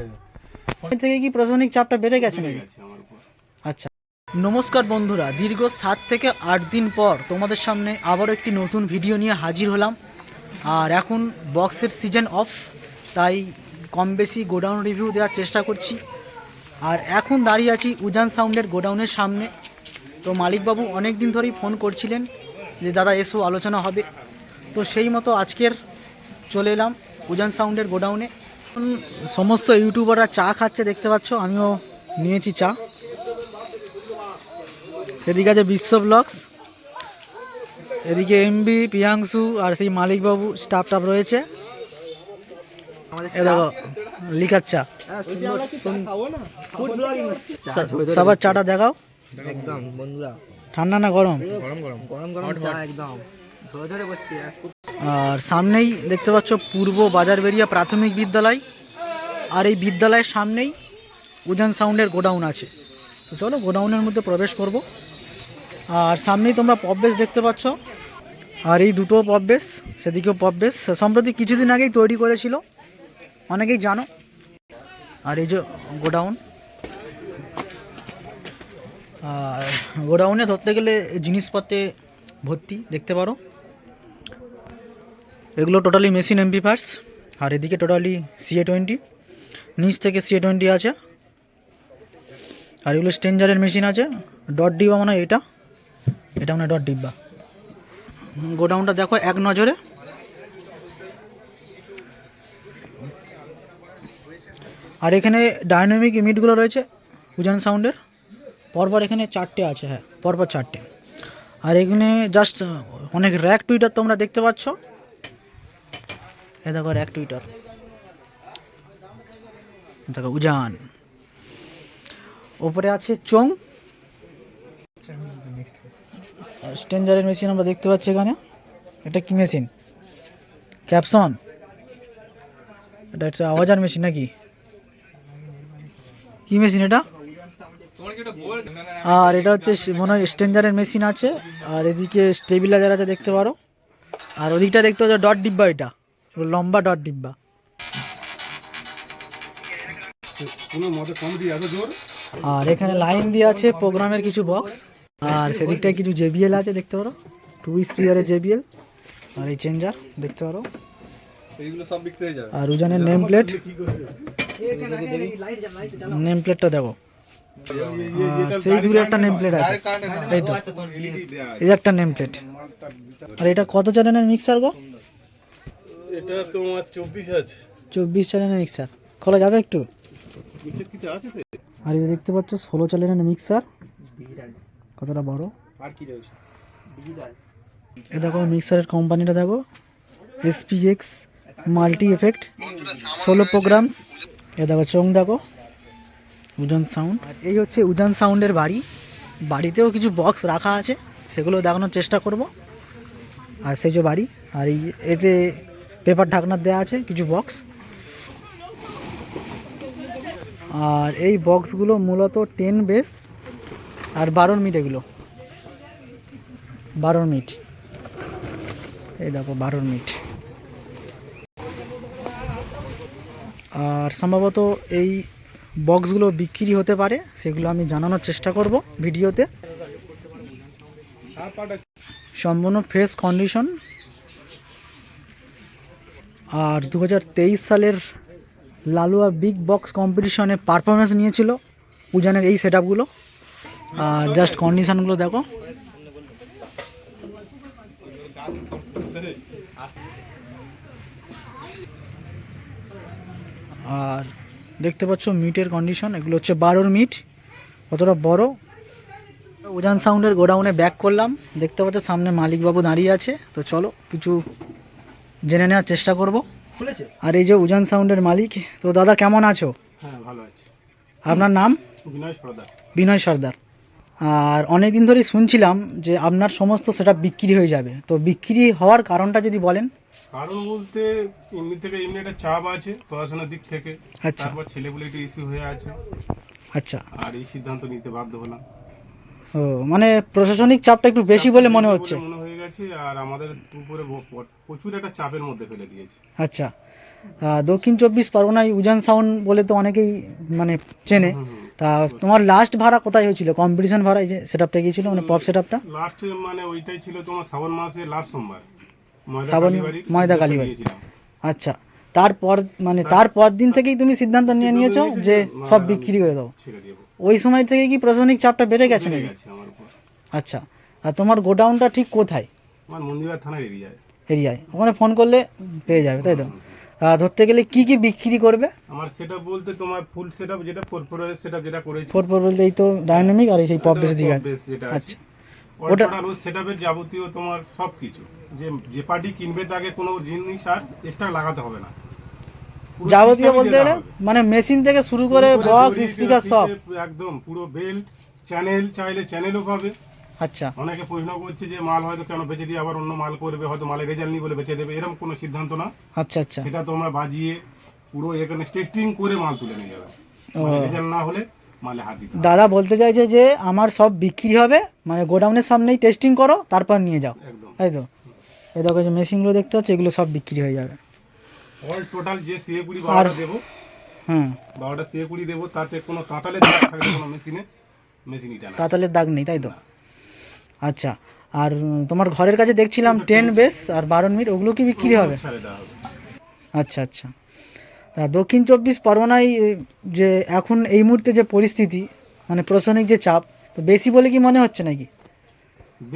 এর থেকে কি প্রশাসনিক চাপটা বেড়ে গেছে নাকি? আচ্ছা। নমস্কার বন্ধুরা দীর্ঘ সাত থেকে আট দিন পর তোমাদের সামনে আবারও একটি নতুন ভিডিও নিয়ে হাজির হলাম। আর এখন বক্সের সিজন অফ তাই কম বেশি গোডাউন রিভিউ দেওয়ার চেষ্টা করছি। আর এখন দাঁড়িয়ে আছি উজান সাউন্ডের গোডাউনের সামনে। তো মালিকবাবু অনেক দিন ধরেই ফোন করছিলেন যে দাদা এসো আলোচনা হবে। তো সেই মতো আজকের চলে এলাম উজান সাউন্ডের গোডাউনে। সমস্ত ইউটিউবাররা চা খাচ্ছে দেখতে পাচ্ছ? আমিও নিয়েছি চা। এদিকে আছে বিশ্ব ব্লগস। এদিকে এমবি পিয়াংশু আর সেই মালিকবাবু স্টাফ টাফ রয়েছে। দেখো লিকার চা। সবার চাটা দেখাও। একদম বন্ধুরা। ঠান্ডা না গরম? গরম গরম। চা একদম। ধরে ধরে বসছি আর সামনেই দেখতে পাচ্ছ পূর্ব বাজারবেরিয়া প্রাথমিক বিদ্যালয়। আর এই বিদ্যালয়ের সামনেই উজান সাউন্ডের গোডাউন আছে। তো চলো গোডাউনের মধ্যে প্রবেশ করব। আর সামনেই তোমরা পববেশ দেখতে পাচ্ছ। আর এই দুটো পববেশ সেদিকেও পববেশ সম্প্রতি কিছুদিন আগেই তৈরি করেছিল। অনেকেই জানো। আর এই যে গোডাউন। আর গোডাউনে ধরতে গেলে জিনিসপত্রে ভর্তি, দেখতে পারো। এগুলো টোটালি মেশিন এমপি পার্টস আর এদিকে টোটালি সিএ টোয়েন্টি নিচ থেকে সিএ টোয়েন্টি আছে। আর এগুলো স্টেঞ্জারের মেশিন আছে ডট ডিব্বা মানে এটা এটা মানে ডট ডিব্বা গোডাউনটা দেখো এক নজরে। আর এখানে ডাইনামিক ইমিটগুলো রয়েছে, উজান সাউন্ডের পরপর এখানে চারটে আছে হ্যাঁ পরপর চারটে। আর এখানে জাস্ট অনেক র্যাক টুইটার তোমরা দেখতে পাচ্ছ। এ দেখো র্যাক টুইটার। উজান। ওপরে আছে চং। স্টেঞ্জারের মেশিন আমরা দেখতে পাচ্ছি এখানে। এটা কি মেশিন? ক্যাপসন। এটা একটা আওয়াজার মেশিন নাকি? কি মেশিন এটা? আর এটা হচ্ছে মনে হয় স্টেঞ্জারের মেশিন আছে। আর এদিকে স্টেবিলাইজার আছে, দেখতে পারো। আর ওদিকটা দেখতে পাচ্ছ, ডট ডিব্বা এটা। লম্বা ডট ডিব্বা। আর এখানে লাইন দিয়ে আছে প্রোগ্রামের কিছু বক্স। আর সেদিকটায় কিছু জেবিএল আছে দেখতে পারো। Two স্পিয়ারের JBL. আর এই চেঞ্জার দেখতে পারো। আর উজানের নেম প্লেট নেম প্লেটটা আর সেই দূরে একটা নেম প্লেট আছে। এই তো এই একটা নেম প্লেট আর এটা কত চ্যানেলের মিক্সার গো? এটা তোমার চব্বিশ আছে। চব্বিশ চ্যানেলের মিক্সার খোলা যাবে একটু? আর এই দেখতে পাচ্ছ ষোলো চ্যানেলের মিক্সার কতটা বড়? আর কি রয়েছে? এ দেখো মিক্সারের কোম্পানিটা দেখো। এসপিএক্স মাল্টি এফেক্ট ষোলো প্রোগ্রামস এ দেখো চোং দেখো। উজান সাউন্ড আর এই হচ্ছে উজান সাউন্ডের বাড়ি। বাড়িতেও কিছু বক্স রাখা আছে। সেগুলো দেখানোর চেষ্টা করব। আর সেই যে বাড়ি আর এই এতে পেপার ঢাকনার দেওয়া আছে, কিছু বক্স আর এই বক্সগুলো মূলত টেন বেস আর বারোর মিট এগুলো। বারোর মিট এই দেখো বারোর মিট আর সম্ভবত এই বক্সগুলো বিক্রি হতে পারে, সেগুলো আমি জানানোর চেষ্টা করব ভিডিওতে। সম্পূর্ণ ফ্রেশ কন্ডিশন আর দু হাজার তেইশ সালের লালুয়া বিগ বক্স কম্পিটিশনে পারফরমেন্স নিয়েছিল উজানের এই সেট আপগুলো আর জাস্ট কন্ডিশানগুলো দেখো। আর দেখতে পাচ্ছ মিটের কন্ডিশন, এগুলো হচ্ছে বারোর মিট। কতটা বড়। উজান সাউন্ডের গোডাউনে ব্যাক করলাম। দেখতে পাচ্ছ সামনে মালিকবাবু দাঁড়িয়ে আছে। তো চলো, কিছু জেনে নেওয়ার চেষ্টা করব। আর এই যে উজান সাউন্ডের মালিক তো দাদা কেমন আছো? হ্যাঁ ভালো আছে। আপনার নাম? বিনয় সরদার। বিনয় সর্দার। আর অনেক দিন ধরেই শুনছিলাম যে আপনার সমস্ত সেটা বিক্রি হয়ে যাবে। তো বিক্রি হওয়ার কারণটা যদি বলেন। কারণ বলতে এমনি থেকে এমনি একটা চাপ আছে পড়াশোনার দিক থেকে। আচ্ছা। তারপর ছেলেগুলো একটু ইস্যু হয়ে আছে। আচ্ছা। আর এই সিদ্ধান্ত নিতে বাধ্য হলাম। ও মানে প্রশাসনিক চাপটা একটু বেশি বলে মনে হচ্ছে। গেছে আর আমাদের উপরে প্রচুর একটা চাপের মধ্যে ফেলে দিয়েছে। আচ্ছা। দক্ষিণ চব্বিশ পরগনায় উজান সাউন্ড বলে তো অনেকেই মানে চেনে। তা তোমার লাস্ট ভাড়া কোথায় হয়েছিল? কম্পিটিশন ভাড়া এই যে সেটআপটা গিয়েছিল? মানে পপ সেটআপটা লাস্ট মানে ওইটাই ছিল তোমার শ্রাবণ মাসে লাস্ট সোমবার। শ্রাবণ- ময়দা কালীবাড়ি। আচ্ছা। তারপর মানে তারপর দিন থেকেই তুমি সিদ্ধান্ত নিয়ে নিয়েছো যে সব বিক্রি করে দাও? ওই সময় থেকে কি প্রশাসনিক চাপটা বেড়ে গেছে নাকি? আচ্ছা। আর তোমার গোডাউনটা ঠিক কোথায়? আমার মন্দিরবাগ থানার এরিয়ায় এরিয়ায়। ওখানে ফোন করলে পেয়ে যাবে তাই তো? ধরতে গেলে কি কি বিক্রি করবে? আমার সেটা বলতে তোমার ফুল সেটআপ যেটা সেটআপ যেটা করেছি। ফোর ফোর বলতে এই তো ডাইনামিক আর এই সেই পপ দিকে বেস আছে। আচ্ছা। ওটা সেটআপের যাবতীয় তোমার সব কিছু যে যে পার্টি কিনবে তাকে কোনো জিনিস আর এক্সট্রা লাগাতে হবে না। যাবতীয় বলতে গেলে মানে মেশিন থেকে শুরু করে বক্স স্পিকার সব। একদম পুরো বেল্ট চ্যানেল চাইলে চ্যানেলও পাবে। আচ্ছা। অনেকে প্রশ্ন করছে যে মাল হয়তো কেন বেচে দিয়ে আবার অন্য মাল করবে হয়তো মালের রেজাল্ট নেই বলে বেচে দেবে এরকম কোনো সিদ্ধান্ত না। আচ্ছা আচ্ছা। সেটা তোমরা বাজিয়ে পুরো এখানে টেস্টিং করে মাল তুলে নিয়ে যাবে। রেজাল্ট না হলে দাদা বলতে চাইছে যে আমার সব বিক্রি হবে মানে গোডাউনের সামনেই টেস্টিং করো তারপর নিয়ে যাও। একদম। তাই তো। এই দেখো যে মেশিনগুলো দেখতে হচ্ছে এগুলো সব বিক্রি হয়ে যাবে। অল টোটাল যে সিএ কুড়ি বারোটা দেবো হুম। বারোটা সিএ কুড়ি দেবো তাতে কোনো তাঁতালের দাগ থাকবে কোনো মেশিনে মেশিন এটা না তাতালের দাগ নেই তাই তো? আচ্ছা আর তোমার ঘরের কাছে দেখছিলাম টেন বেস আর বারো মিনিট ওগুলো কি বিক্রি হবে? আচ্ছা আচ্ছা। দক্ষিণ চব্বিশ পরগনায় যে এখন এই মুহূর্তে যে পরিস্থিতি মানে প্রশাসনিক যে চাপ তো বেশি বলে কি মনে হচ্ছে নাকি?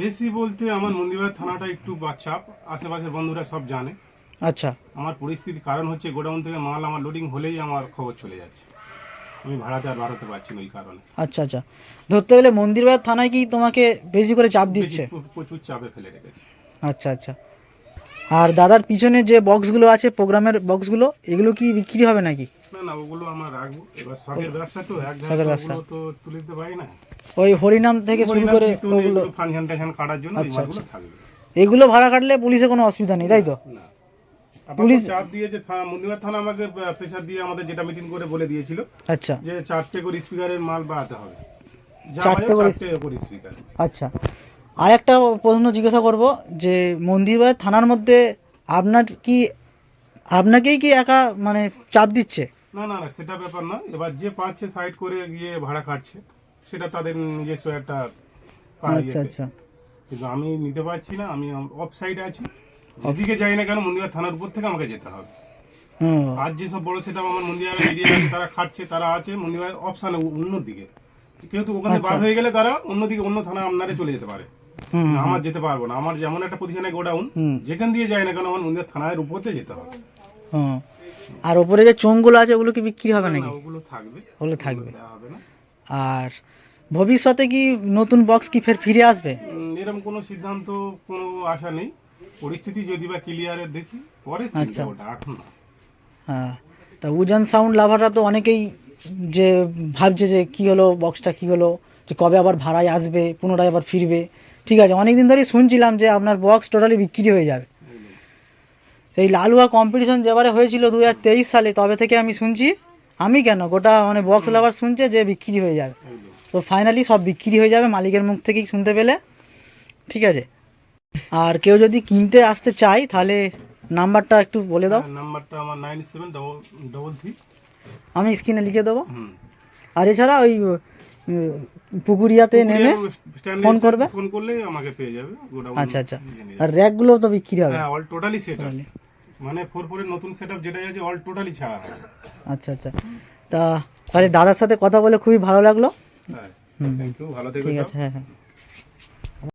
বেশি বলতে আমার মন্দিরবাগ থানাটা একটু বাচ্চাপ আশেপাশের বন্ধুরা সব জানে। আচ্ছা। আমার পরিস্থিতি কারণ হচ্ছে গোডাউন থেকে মাল আমার লোডিং হলেই আমার খবর চলে যাচ্ছে। আমি ভাড়াতে আর বাড়াতে পারছি না ওই কারণে। আচ্ছা আচ্ছা। ধরতে গেলে মন্দিরবাজার থানায় কি তোমাকে বেশি করে চাপ দিচ্ছে? প্রচুর চাপে ফেলে রেখেছে। আচ্ছা আচ্ছা। আর দাদার পিছনে যে বক্সগুলো আছে প্রোগ্রামের বক্সগুলো এগুলো কি বিক্রি হবে নাকি? না না ওগুলো আমরা রাখব। এবার শখের ব্যবসা তো এক শখের ব্যবসা। তো তুলে দিতে পারি না। ওই হরিনাম থেকে শুরু করে ওগুলো ফাংশন টাংশন কাটার জন্য আচ্ছা, থাকবে। এগুলো ভাড়া কাটলে পুলিশে কোনো অসুবিধা নেই তাই তো? না। পুলিশ- চাপ দিয়েছে থানা- মন্দিরবাগ থানা আমাকে প্রেশার দিয়ে আমাদের যেটা মিটিং করে বলে দিয়েছিল আচ্ছা। যে চারটে করে স্পিকারের মাল বাড়াতে হবে। চারটে করে- স্পিকার আচ্ছা। আর একটা প্রশ্ন জিজ্ঞাসা করব যে মন্দিরবাজার থানার মধ্যে আপনার কি আপনাকেই কি একা মানে চাপ দিচ্ছে? না না না সেটা ব্যাপার না এবার যে পাচ্ছে সাইড করে গিয়ে ভাড়া কাটছে সেটা তাদের নিজস্ব একটা আচ্ছা। আচ্ছা। কিন্তু আমি নিতে পারছি না আমি অফ সাইডে আছি। যেদিকে যাই না কেন মন্দিরা থানার উপর থেকে আমাকে যেতে হবে। হুম আর যেসব বড় সেটা আমার মন্দিরা এরিয়া তারা খাটছে তারা আছে মন্দিরা অপশানে অন্য দিকে। কিন্তু ওখানে বার হয়ে গেলে তারা অন্যদিকে অন্য থানা আপনারে চলে যেতে পারে। আমার যেতে পারব না। আমার যেমন একটা পজিশনে গোডাউন যেখান দিয়ে যায় না কেন আমার মন্দির থানার উপরতে যেতে হবে। হুম আর ওপরে যে চোঙগুলো আছে ওগুলো কি বিক্রি হবে না, নাকি ওগুলো থাকবে। ওগুলো থাকবে। না। আর ভবিষ্যতে কি নতুন বক্স কি ফের ফিরে আসবে? এরকম কোনো সিদ্ধান্ত কোনো আশা নেই। পরিস্থিতি যদি বা ক্লিয়ারে দেখি পরে আচ্ছা। ওটা এখন না। হ্যাঁ তা উজান সাউন্ড লাভাররা তো অনেকেই যে ভাবছে যে কি হলো বক্সটা কি হলো যে কবে আবার ভাড়ায় আসবে পুনরায় আবার ফিরবে। ঠিক আছে অনেক দিন ধরেই শুনছিলাম যে আপনার বক্স টোটালি বিক্রি হয়ে যাবে। সেই লালুয়া কম্পিটিশন যেবারে হয়েছিল দু হাজার তেইশ সালে তবে থেকে আমি শুনছি আমি কেন? গোটা মানে বক্স লাভার শুনছে যে বিক্রি হয়ে যাবে। তো ফাইনালি সব বিক্রি হয়ে যাবে মালিকের মুখ থেকেই শুনতে পেলে। ঠিক আছে? আর কেউ যদি কিনতে আসতে চায় তাহলে নাম্বারটা একটু বলে দাও। হ্যাঁ, নাম্বারটা আমার nine seven double double three. আমি স্ক্রিনে লিখে দেবো। আর এছাড়া ওই পুকুরিয়াতে নেমে ফোন করবে? ফোন করলেই আমাকে পেয়ে যাবে আচ্ছা আচ্ছা। আর র্যাকগুলো তো বিক্রি হবে। হ্যাঁ অল টোটালি সেট। মানে ফোর ফোরের নতুন সেটআপ যেটা আছে অল টোটালি ছাড়া আচ্ছা আচ্ছা। তা তাহলে দাদার সাথে কথা বলে খুবই ভালো লাগল। হ্যাঁ। থ্যাংক ইউ ভালো থেকো ঠিক আছে হ্যাঁ হ্যাঁ।